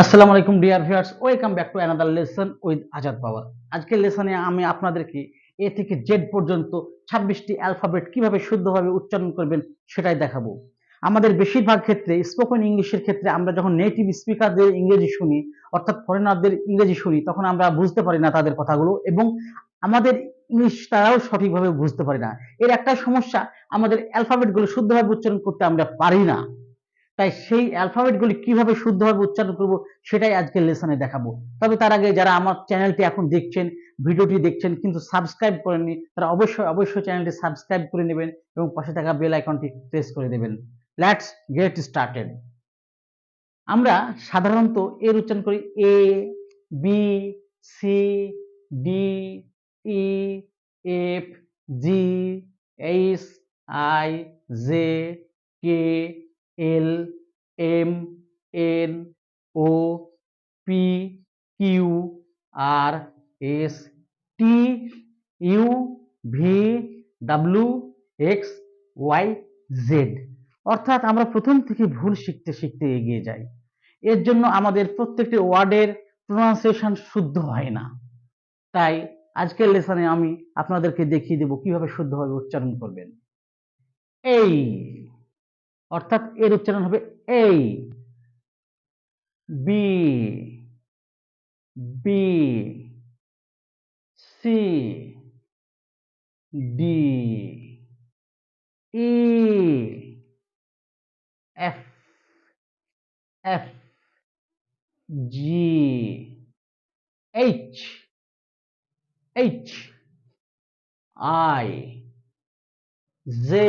আসসালামু আলাইকুম dear viewers welcome back to another lesson with Azad Power আজকের লেসনে আমি আপনাদেরকে এ থেকে জেড পর্যন্ত ছাব্বিশটি অ্যালফাবেট কীভাবে শুদ্ধভাবে উচ্চারণ করবেন সেটাই দেখাবো। আমাদের বেশিরভাগ ক্ষেত্রে স্পোকেন ইংলিশের ক্ষেত্রে আমরা যখন নেটিভ স্পিকারদের ইংরেজি শুনি, অর্থাৎ ফরেনারদের ইংরেজি শুনি, তখন আমরা বুঝতে পারি না তাদের কথাগুলো এবং আমাদের ইংলিশ তারাও সঠিকভাবে বুঝতে পারি না। এর একটা সমস্যা, আমাদের অ্যালফাবেটগুলো শুদ্ধভাবে উচ্চারণ করতে আমরা পারি না। তাই সেই অ্যালফাবেটগুলি কীভাবে শুদ্ধভাবে উচ্চারণ করব সেটাই আজকের লেসনে দেখাবো। তবে তার আগে যারা আমার চ্যানেলটি এখন দেখছেন ভিডিওটি দেখছেন কিন্তু সাবস্ক্রাইব করেননি, তারা অবশ্যই অবশ্যই চ্যানেলটি সাবস্ক্রাইব করে নেবেন এবং পাশে থাকা বেল আইকনটি প্রেস করে দেবেন। লেটস গেট স্টার্টেড আমরা সাধারণত এর উচ্চারণ করি A B C D E F G H I J K M, N, O, P, Q, R, S, T, U, V, W, X, Y, Z. অর্থাৎ আমরা প্রথম থেকে ভুল শিখতে শিখতে এগিয়ে যাই। এর জন্য আমাদের প্রত্যেকটি ওয়ার্ডের প্রোনাউন্সিয়েশন শুদ্ধ হয় না। তাই আজকের লেসনে আমি আপনাদেরকে দেখিয়ে দেব কীভাবে শুদ্ধভাবে উচ্চারণ করবেন। এই অর্থাৎ এর উচ্চারণ হবে এই। B B, C, D, E, F F, G, H H, I J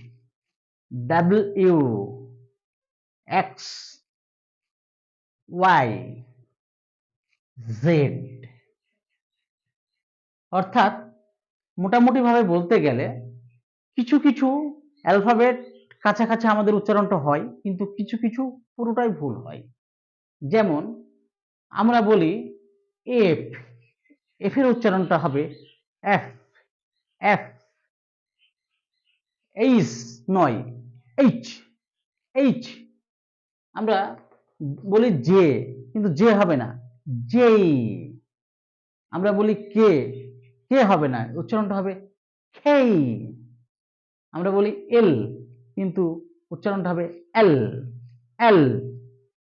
W, X, Y, Z. অর্থাৎ মোটামুটি ভাবে বলতে গেলে কিছু কিছু অ্যালফাবেট কাছাকাছি আমাদের উচ্চারণটা হয়, কিন্তু কিছু কিছু পুরোটাই ভুল হয়। যেমন আমরা বলি এফ এফ এর উচ্চারণটা হবে এফ এফ এইচ নয়। এইচ এইচ আমরা বলি জে কিন্তু জে হবে না। জেই আমরা বলি কে কে হবে না, উচ্চারণটা হবে খেই আমরা বলি এল কিন্তু উচ্চারণটা হবে এল এল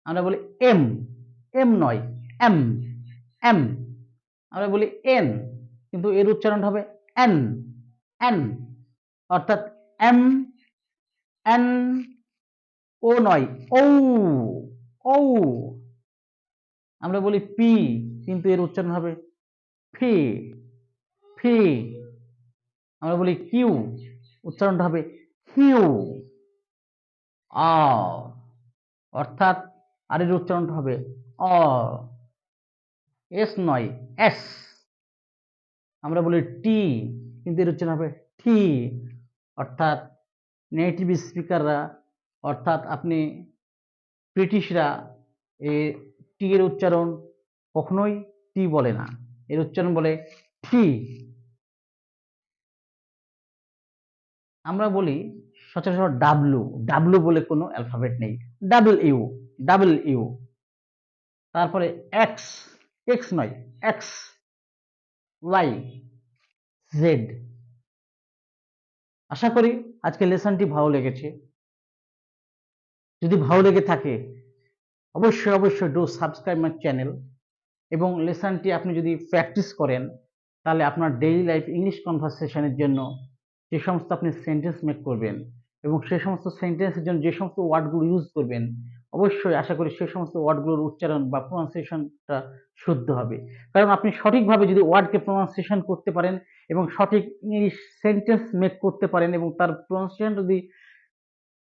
আমরা বলি এম এম নয় এম এম আমরা বলি এন কিন্তু এর উচ্চারণটা হবে এন এন অর্থাৎ এম এন ও নয় ও ও আমরা বলি পি কিন্তু এর উচ্চারণ হবে ফি ফি আমরা বলি কিউ উচ্চারণটা হবে কিউ আ অর্থাৎ আর এর উচ্চারণটা হবে অ। এস নয় এস আমরা বলি টি কিন্তু এর উচ্চারণ হবে টি অর্থাৎ নেটিভ স্পিকাররা অর্থাৎ আপনি ব্রিটিশরা এ টি এর উচ্চারণ কখনোই টি বলে না। এর উচ্চারণ বলে টি আমরা বলি সচরাচর ডাব্লু ডাব্লু বলে কোনো অ্যালফাবেট নেই। ডাবল ইউ ডাবল ইউ তারপরে এক্স এক্স নয় এক্স ওয়াই জেড আশা করি আজকে লেসনটি ভালো লেগেছে। যদি ভালো লেগে থাকে, অবশ্যই অবশ্যই ডু সাবস্ক্রাইব মাই চ্যানেল এবং লেসনটি আপনি যদি প্র্যাকটিস করেন, তাহলে আপনার ডেইলি লাইফ ইংলিশ কনভারসেশনের জন্য যে সমস্ত আপনি সেন্টেন্স মেক করবেন এবং সে সমস্ত সেন্টেন্সের জন্য যে সমস্ত ওয়ার্ডগুলো ইউজ করবেন অবশ্যই আশা করি সে সমস্ত ওয়ার্ডগুলোর উচ্চারণ বা প্রনাউন্সিয়েশনটা শুদ্ধ হবে। কারণ আপনি সঠিকভাবে যদি ওয়ার্ডকে প্রনাউন্সিয়েশন করতে পারেন এবং সঠিক ইংলিশ সেন্টেন্স মেক করতে পারেন এবং তার প্রনাউন্সিয়েশন যদি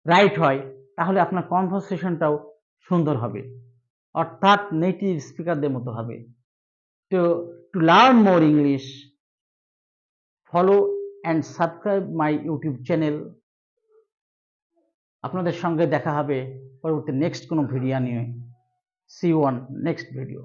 রাইট হয়, তাহলে আপনার কনভারসেশনটাও সুন্দর হবে। অর্থাৎ নেটিভ স্পিকারদের মতো হবে। তো to learn more English follow and subscribe my YouTube channel আপনাদের সঙ্গে দেখা হবে পরবর্তী নেক্সট কোনো ভিডিও নিয়ে। C one next video